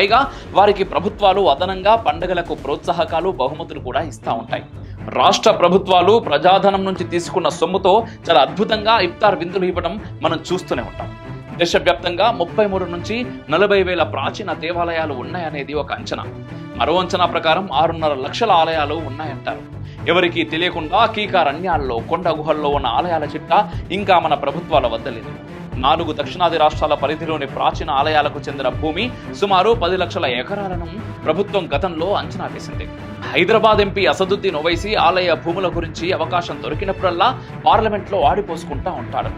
పైగా వారికి ప్రభుత్వాలు అదనంగా పండుగలకు ప్రోత్సాహకాలు బహుమతులు కూడా ఇస్తూ ఉంటాయి. రాష్ట్ర ప్రభుత్వాలు ప్రజాధనం నుంచి తీసుకున్న సొమ్ముతో చాలా అద్భుతంగా ఇఫ్తార్ విందులు ఇవ్వడం మనం చూస్తూనే ఉంటాం. దేశవ్యాప్తంగా ముప్పై మూడు నుంచి నలభై వేల ప్రాచీన దేవాలయాలు ఉన్నాయనేది ఒక అంచనా. మరో అంచనా ప్రకారం ఆరున్నర లక్షల ఆలయాలు ఉన్నాయంటారు. ఎవరికీ తెలియకుండా కీకారణ్యాల్లో కొండ గుహల్లో ఉన్న ఆలయాల చిట్టా ఇంకా మన ప్రభుత్వాల వద్ద లేదు. నాలుగు దక్షిణాది రాష్ట్రాల పరిధిలోని ప్రాచీన ఆలయాలకు చెందిన భూమి సుమారు పది లక్షల ఎకరాలను ప్రభుత్వం గతంలో అంచనా వేసింది. హైదరాబాద్ ఎంపీ అసదుద్దీన్ ఓవైసీ ఆలయ భూముల గురించి అవకాశం దొరికినప్పుడల్లా పార్లమెంట్లో ఆడిపోసుకుంటా ఉంటాడు.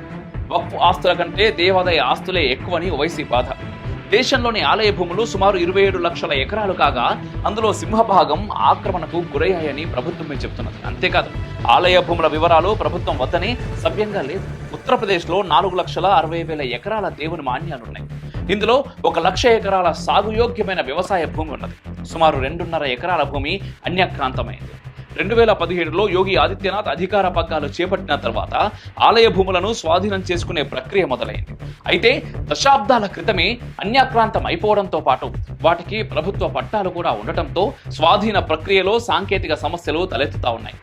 వక్ఫ్ ఆస్తుల కంటే దేవాదాయ ఆస్తులే ఎక్కువని ఓవైసీ బాధ. దేశంలోని ఆలయ భూములు సుమారు ఇరవై ఏడు లక్షల ఎకరాలు కాగా అందులో సింహభాగం ఆక్రమణకు గురయ్యాయని ప్రభుత్వమే చెబుతున్నది అంతేకాదు ఆలయ భూముల వివరాలు ప్రభుత్వం వద్దనే సభ్యంగా లేదు. ఉత్తరప్రదేశ్లో నాలుగు లక్షల అరవై వేల ఎకరాల దేవుని మాన్యాలున్నాయి ఇందులో ఒక లక్ష ఎకరాల సాగుయోగ్యమైన వ్యవసాయ భూమి ఉన్నది. సుమారు రెండున్నర ఎకరాల భూమి అన్యక్రాంతమైంది. రెండు వేల పదిహేడులో యోగి ఆదిత్యనాథ్ అధికార పగ్గాలు చేపట్టిన తర్వాత ఆలయ భూములను స్వాధీనం చేసుకునే ప్రక్రియ మొదలైంది. అయితే దశాబ్దాల క్రితమే అన్యాక్రాంతం అయిపోవడంతో పాటు వాటికి ప్రభుత్వ పట్టాలు కూడా ఉండటంతో స్వాధీన ప్రక్రియలో సాంకేతిక సమస్యలు తలెత్తుతా ఉన్నాయి.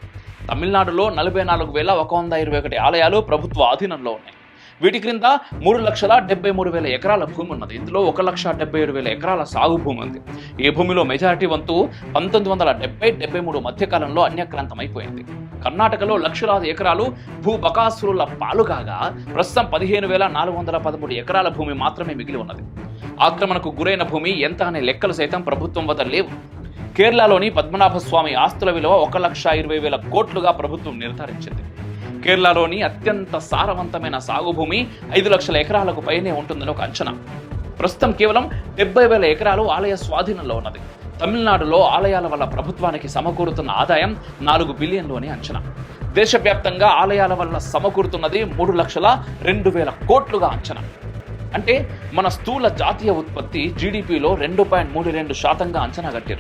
తమిళనాడులో నలభై నాలుగు వేల ఒక వంద ఇరవై ఒకటి ఆలయాలు ప్రభుత్వ ఆధీనంలో ఉన్నాయి. వీటి క్రింద మూడు లక్షల డెబ్బై మూడు వేల ఎకరాల భూమి ఉన్నది. ఇందులో ఒక లక్ష డెబ్బై ఏడు వేల ఎకరాల సాగు భూమి ఉంది. ఈ భూమిలో మెజారిటీ వంతు పంతొమ్మిది వందల డెబ్బై డెబ్బై మూడు మధ్యకాలంలో అన్యక్రాంతమైపోయింది. కర్ణాటకలో లక్షలాది ఎకరాలు భూ బకాసురుల పాలు కాగా ప్రస్తుతం పదిహేను వేల నాలుగు వందల పదమూడు ఎకరాల భూమి మాత్రమే మిగిలి ఉన్నది. ఆక్రమణకు గురైన భూమి ఎంత అనే లెక్కలు సైతం ప్రభుత్వం వద్ద లేవు. కేరళలోని పద్మనాభ స్వామి ఆస్తుల విలువ ఒక లక్ష ఇరవై వేల కోట్లుగా ప్రభుత్వం నిర్ధారించింది. కేరళలోని అత్యంత సారవంతమైన సాగు భూమి ఐదు లక్షల ఎకరాలకు పైనే ఉంటుందని ఒక అంచనా. ప్రస్తుతం కేవలం డెబ్బై వేల ఎకరాలు ఆలయ స్వాధీనంలో ఉన్నది. తమిళనాడులో ఆలయాల వల్ల ప్రభుత్వానికి సమకూరుతున్న ఆదాయం నాలుగు బిలియన్లు అని అంచనా. దేశవ్యాప్తంగా ఆలయాల వల్ల సమకూరుతున్నది మూడు లక్షల రెండు వేల కోట్లుగా అంచనా. అంటే మన స్థూల జాతీయ ఉత్పత్తి జీడిపిలో రెండు పాయింట్ మూడు రెండు శాతంగా అంచనా కట్టారు.